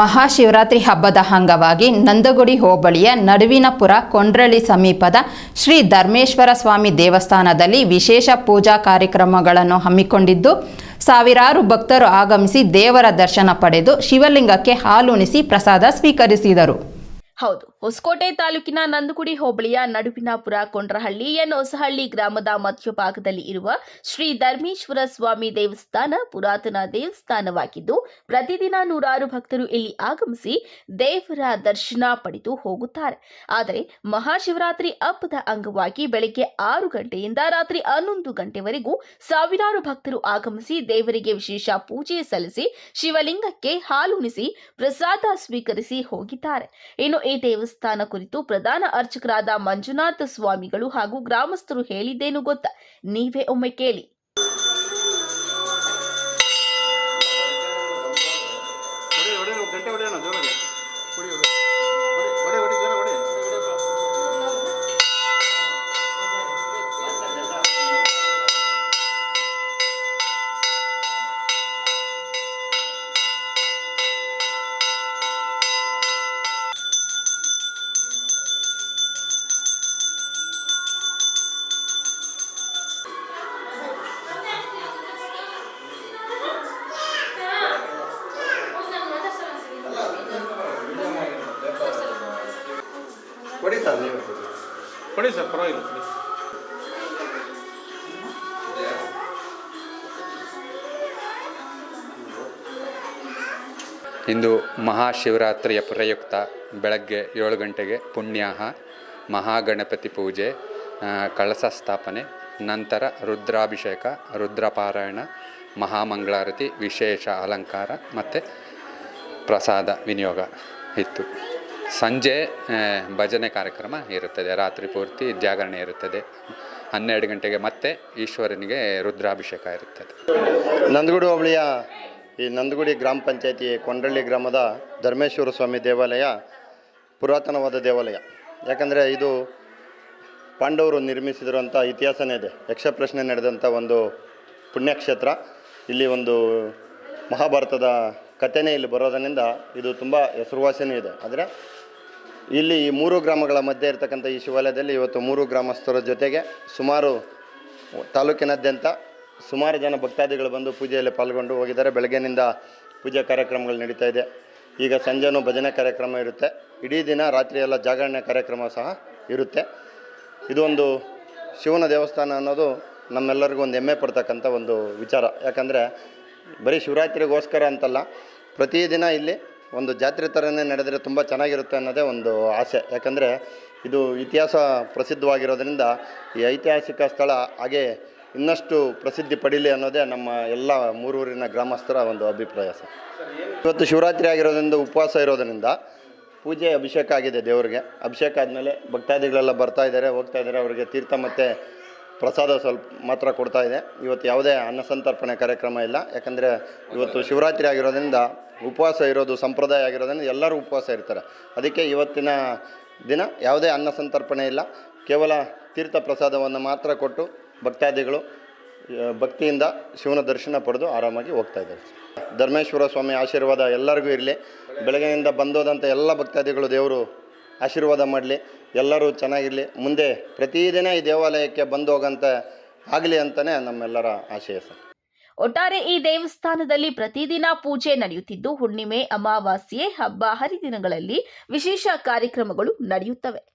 ಮಹಾಶಿವರಾತ್ರಿ ಹಬ್ಬದ ಅಂಗವಾಗಿ ನಂದಗುಡಿ ಹೋಬಳಿಯ ನಡುವಿನಪುರ ಕೊಂಡ್ರಳ್ಳಿ ಸಮೀಪದ ಶ್ರೀ ಧರ್ಮೇಶ್ವರ ಸ್ವಾಮಿ ದೇವಸ್ಥಾನದಲ್ಲಿ ವಿಶೇಷ ಪೂಜಾ ಕಾರ್ಯಕ್ರಮಗಳನ್ನು ಹಮ್ಮಿಕೊಂಡಿದ್ದು, ಸಾವಿರಾರು ಭಕ್ತರು ಆಗಮಿಸಿ ದೇವರ ದರ್ಶನ ಪಡೆದು ಶಿವಲಿಂಗಕ್ಕೆ ಹಾಲುಣಿಸಿ ಪ್ರಸಾದ ಸ್ವೀಕರಿಸಿದರು. ಹೌದು. ಹೊಸಕೋಟೆ ತಾಲೂಕಿನ ನಂದಗುಡಿ ಹೋಬಳಿಯ ನಡುಪಿನಾಪುರ ಕೊಂಡ್ರಹಳ್ಳಿ ಎನ್ ಹೊಸಹಳ್ಳಿ ಗ್ರಾಮದ ಮಧ್ಯಭಾಗದಲ್ಲಿ ಇರುವ ಶ್ರೀ ಧರ್ಮೇಶ್ವರ ಸ್ವಾಮಿ ದೇವಸ್ಥಾನ ಪುರಾತನ ದೇವಸ್ಥಾನವಾಗಿದ್ದು, ಪ್ರತಿದಿನ ನೂರಾರು ಭಕ್ತರು ಇಲ್ಲಿ ಆಗಮಿಸಿ ದೇವರ ದರ್ಶನ ಪಡೆದು ಹೋಗುತ್ತಾರೆ. ಆದರೆ, ಮಹಾಶಿವರಾತ್ರಿ ಹಬ್ಬದ ಅಂಗವಾಗಿ ಬೆಳಗ್ಗೆ ಆರು ಗಂಟೆಯಿಂದ ರಾತ್ರಿ ಹನ್ನೊಂದು ಗಂಟೆವರೆಗೂ ಸಾವಿರಾರು ಭಕ್ತರು ಆಗಮಿಸಿ ದೇವರಿಗೆ ವಿಶೇಷ ಪೂಜೆ ಸಲ್ಲಿಸಿ ಶಿವಲಿಂಗಕ್ಕೆ ಹಾಲುಣಿಸಿ ಪ್ರಸಾದ ಸ್ವೀಕರಿಸಿ ಹೋಗಿದ್ದಾರೆ. ಇನ್ನು ಈ ದೇವಸ್ಥಾನ ಕುರಿತು ಪ್ರಧಾನ ಅರ್ಚಕರಾದ ಮಂಜುನಾಥ ಸ್ವಾಮಿಗಳು ಹಾಗೂ ಗ್ರಾಮಸ್ಥರು ಹೇಳಿದ್ದೇನು ಗೊತ್ತಾ? ನೀವೇ ಒಮ್ಮೆ ಕೇಳಿ. ಹೊಡಿ ಸರ್ ನೀವು ಹೊಡಿ ಸರ್ ಪರವಾಗಿಲ್ಲ. ಇಂದು ಮಹಾಶಿವರಾತ್ರಿಯ ಪ್ರಯುಕ್ತ ಬೆಳಗ್ಗೆ ಏಳು ಗಂಟೆಗೆ ಪುಣ್ಯಾಹ ಮಹಾಗಣಪತಿ ಪೂಜೆ ಕಳಸ ಸ್ಥಾಪನೆ ನಂತರ ರುದ್ರಾಭಿಷೇಕ ರುದ್ರಪಾರಾಯಣ ಮಹಾಮಂಗಳಾರತಿ ವಿಶೇಷ ಅಲಂಕಾರ ಮತ್ತು ಪ್ರಸಾದ ವಿನಿಯೋಗ ಇತ್ತು ಸಂಜೆ ಭಜನೆ ಕಾರ್ಯಕ್ರಮ ಇರುತ್ತದೆ, ರಾತ್ರಿ ಪೂರ್ತಿ ಜಾಗರಣೆ ಇರುತ್ತದೆ. ಹನ್ನೆರಡು ಗಂಟೆಗೆ ಮತ್ತೆ ಈಶ್ವರನಿಗೆ ರುದ್ರಾಭಿಷೇಕ ಇರುತ್ತದೆ. ನಂದಗುಡಿ ಹೋಬಳಿಯ ಈ ನಂದಗುಡಿ ಗ್ರಾಮ ಪಂಚಾಯತಿ ಕೊಂಡಳ್ಳಿ ಗ್ರಾಮದ ಧರ್ಮೇಶ್ವರ ಸ್ವಾಮಿ ದೇವಾಲಯ ಪುರಾತನವಾದ ದೇವಾಲಯ. ಯಾಕಂದರೆ ಇದು ಪಾಂಡವರು ನಿರ್ಮಿಸಿದಿರುವಂಥ ಇತಿಹಾಸನೇ ಇದೆ. ಯಕ್ಷಪ್ರಶ್ನೆ ನಡೆದಂಥ ಒಂದು ಪುಣ್ಯಕ್ಷೇತ್ರ. ಇಲ್ಲಿ ಒಂದು ಮಹಾಭಾರತದ ಕಥೆನೇ ಇಲ್ಲಿ ಬರೋದರಿಂದ ಇದು ತುಂಬ ಹೆಸರುವಾಸಿನೂ ಇದೆ. ಆದರೆ ಇಲ್ಲಿ ಈ ಮೂರು ಗ್ರಾಮಗಳ ಮಧ್ಯೆ ಇರತಕ್ಕಂಥ ಈ ಶಿವಾಲಯದಲ್ಲಿ ಇವತ್ತು ಮೂರು ಗ್ರಾಮಸ್ಥರ ಜೊತೆಗೆ ಸುಮಾರು ತಾಲೂಕಿನಾದ್ಯಂತ ಸುಮಾರು ಜನ ಭಕ್ತಾದಿಗಳು ಬಂದು ಪೂಜೆಯಲ್ಲಿ ಪಾಲ್ಗೊಂಡು ಹೋಗಿದ್ದಾರೆ. ಬೆಳಗ್ಗೆನಿಂದ ಪೂಜಾ ಕಾರ್ಯಕ್ರಮಗಳು ನಡೀತಾ ಇದೆ. ಈಗ ಸಂಜೆನೂ ಭಜನೆ ಕಾರ್ಯಕ್ರಮ ಇರುತ್ತೆ. ಇಡೀ ದಿನ ರಾತ್ರಿ ಎಲ್ಲ ಜಾಗರಣೆ ಕಾರ್ಯಕ್ರಮ ಸಹ ಇರುತ್ತೆ. ಇದೊಂದು ಶಿವನ ದೇವಸ್ಥಾನ ಅನ್ನೋದು ನಮ್ಮೆಲ್ಲರಿಗೂ ಒಂದು ಹೆಮ್ಮೆ ಪಡ್ತಕ್ಕಂಥ ಒಂದು ವಿಚಾರ. ಯಾಕಂದರೆ ಬರೀ ಶಿವರಾತ್ರಿಗೋಸ್ಕರ ಅಂತಲ್ಲ, ಪ್ರತಿದಿನ ಇಲ್ಲಿ ಒಂದು ಜಾತ್ರೆ ಥರನೇ ನಡೆದರೆ ತುಂಬ ಚೆನ್ನಾಗಿರುತ್ತೆ ಅನ್ನೋದೇ ಒಂದು ಆಸೆ. ಯಾಕಂದರೆ ಇದು ಇತಿಹಾಸ ಪ್ರಸಿದ್ಧವಾಗಿರೋದ್ರಿಂದ ಈ ಐತಿಹಾಸಿಕ ಸ್ಥಳ ಹಾಗೆ ಇನ್ನಷ್ಟು ಪ್ರಸಿದ್ಧಿ ಪಡೀಲಿ ಅನ್ನೋದೇ ನಮ್ಮ ಎಲ್ಲ ಮೂರೂರಿನ ಗ್ರಾಮಸ್ಥರ ಒಂದು ಅಭಿಪ್ರಾಯ ಸರ್. ಇವತ್ತು ಶಿವರಾತ್ರಿ ಆಗಿರೋದ್ರಿಂದ ಉಪವಾಸ ಇರೋದರಿಂದ ಪೂಜೆ ಅಭಿಷೇಕ ಆಗಿದೆ ದೇವರಿಗೆ. ಅಭಿಷೇಕ ಆದಮೇಲೆ ಭಕ್ತಾದಿಗಳೆಲ್ಲ ಬರ್ತಾ ಇದ್ದಾರೆ, ಹೋಗ್ತಾ ಇದ್ದಾರೆ, ಅವರಿಗೆ ತೀರ್ಥ ಮತ್ತು ಪ್ರಸಾದ ಸ್ವಲ್ಪ ಮಾತ್ರ ಕೊಡ್ತಾ ಇದೆ. ಇವತ್ತು ಯಾವುದೇ ಅನ್ನ ಸಂತರ್ಪಣೆ ಕಾರ್ಯಕ್ರಮ ಇಲ್ಲ. ಯಾಕಂದರೆ ಇವತ್ತು ಶಿವರಾತ್ರಿ ಆಗಿರೋದ್ರಿಂದ ಉಪವಾಸ ಇರೋದು, ಸಂಪ್ರದಾಯ ಆಗಿರೋದ್ರಿಂದ ಎಲ್ಲರೂ ಉಪವಾಸ ಇರ್ತಾರೆ. ಅದಕ್ಕೆ ಇವತ್ತಿನ ದಿನ ಯಾವುದೇ ಅನ್ನ ಸಂತರ್ಪಣೆ ಇಲ್ಲ. ಕೇವಲ ತೀರ್ಥ ಪ್ರಸಾದವನ್ನು ಮಾತ್ರ ಕೊಟ್ಟು ಭಕ್ತಾದಿಗಳು ಭಕ್ತಿಯಿಂದ ಶಿವನ ದರ್ಶನ ಪಡೆದು ಆರಾಮಾಗಿ ಹೋಗ್ತಾ ಇದ್ದಾರೆ. ಧರ್ಮೇಶ್ವರ ಸ್ವಾಮಿ ಆಶೀರ್ವಾದ ಎಲ್ಲರಿಗೂ ಇರಲಿ. ಬೆಳಗ್ಗೆಯಿಂದ ಬಂದೋದಂಥ ಎಲ್ಲ ಭಕ್ತಾದಿಗಳು ದೇವರು ಆಶೀರ್ವಾದ ಮಾಡಲಿ. ಎಲ್ಲರೂ ಚೆನ್ನಾಗಿರಲಿ. ಮುಂದೆ ಪ್ರತಿದಿನ ಈ ದೇವಾಲಯಕ್ಕೆ ಬಂದು ಹೋಗಂತ ಆಗಲಿ ಅಂತಲೇ ನಮ್ಮೆಲ್ಲರ ಆಶಯ ಸರ್. ಒಟ್ಟಾರೆ ಈ ದೇವಸ್ಥಾನದಲ್ಲಿ ಪ್ರತಿದಿನ ಪೂಜೆ ನಡೆಯುತ್ತಿದ್ದು ಹುಣ್ಣಿಮೆ, ಅಮಾವಾಸ್ಯೆ, ಹಬ್ಬ, ಹರಿದಿನಗಳಲ್ಲಿ ವಿಶೇಷ ಕಾರ್ಯಕ್ರಮಗಳು ನಡೆಯುತ್ತವೆ.